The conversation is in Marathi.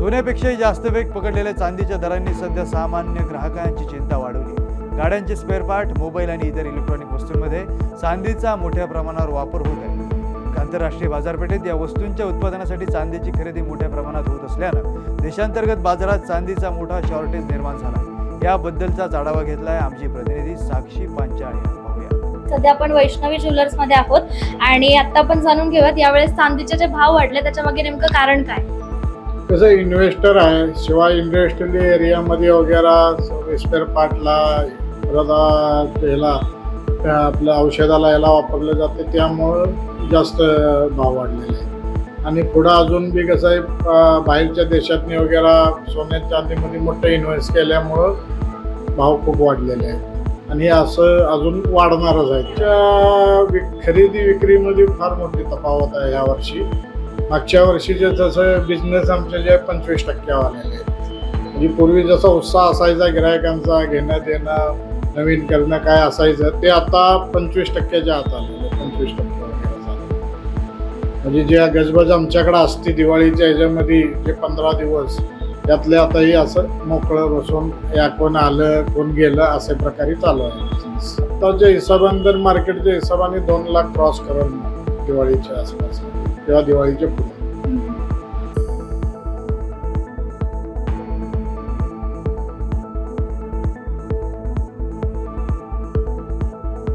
सोन्यापेक्षाही जास्त वेग पकडलेल्या चांदीच्या दरांनी सध्या सामान्य ग्राहकांची चिंता वाढवली. गाड्यांचे स्पेअर पार्ट मोबाईल आणि इतर इलेक्ट्रॉनिक वस्तूंमध्ये चांदीचा मोठ्या प्रमाणावर वापर होत आहे. आंतरराष्ट्रीय बाजारपेठेत या वस्तूंच्या उत्पादनासाठी चांदीची खरेदी मोठ्या प्रमाणात होत असल्यानं देशांतर्गत बाजारात चांदीचा मोठा शॉर्टेज निर्माण झाला याबद्दलचा आढावा घेतलाय आमची प्रतिनिधी साक्षी पांचाळ. सध्या आपण वैष्णवी ज्वेलर्समध्ये आहोत आणि आता आपण जाणून घेऊयात यावेळेस चांदीचे जे भाव वाढले त्याच्यामागे नेमकं कारण काय? कसं इन्व्हेस्टर आहे. शिवाय इंडस्ट्रियल एरियामध्ये वगैरे स्पेअर पार्टला परत याला त्या आपल्या औषधाला याला वापरलं जाते. त्यामुळं जास्त भाव वाढलेले आहे. आणि पुढं अजून बी कसं आहे बाहेरच्या देशातनी वगैरे सोन्या चांदीमध्ये मोठं इन्व्हेस्ट केल्यामुळं भाव खूप वाढलेले आहेत. आणि असं अजून वाढणारच आहे. त्या विक- खरेदी विक्रीमध्ये फार मोठी तफावत आहे यावर्षी मागच्या वर्षीचे जसं बिझनेस आमचे जे पंचवीस टक्क्यावर आलेले आहेत. म्हणजे पूर्वी जसा उत्साह असायचा गिरायकांचा घेणं देणं नवीन करणं काय असायचं ते आता पंचवीस टक्क्याच्या आत आलेलं पंचवीस टक्के म्हणजे जे गजबज आमच्याकडे असते दिवाळीच्या ह्याच्यामध्ये जे पंधरा दिवस त्यातले आताही असं मोकळं बसून या कोण आलं कोण गेलं असे प्रकारे चालू आहे. आताच्या हिशोबाने तर मार्केटच्या हिशोबाने दोन लाख क्रॉस करून दिवाळीच्या आसपास किंवा दिवाळीच्या पुढे.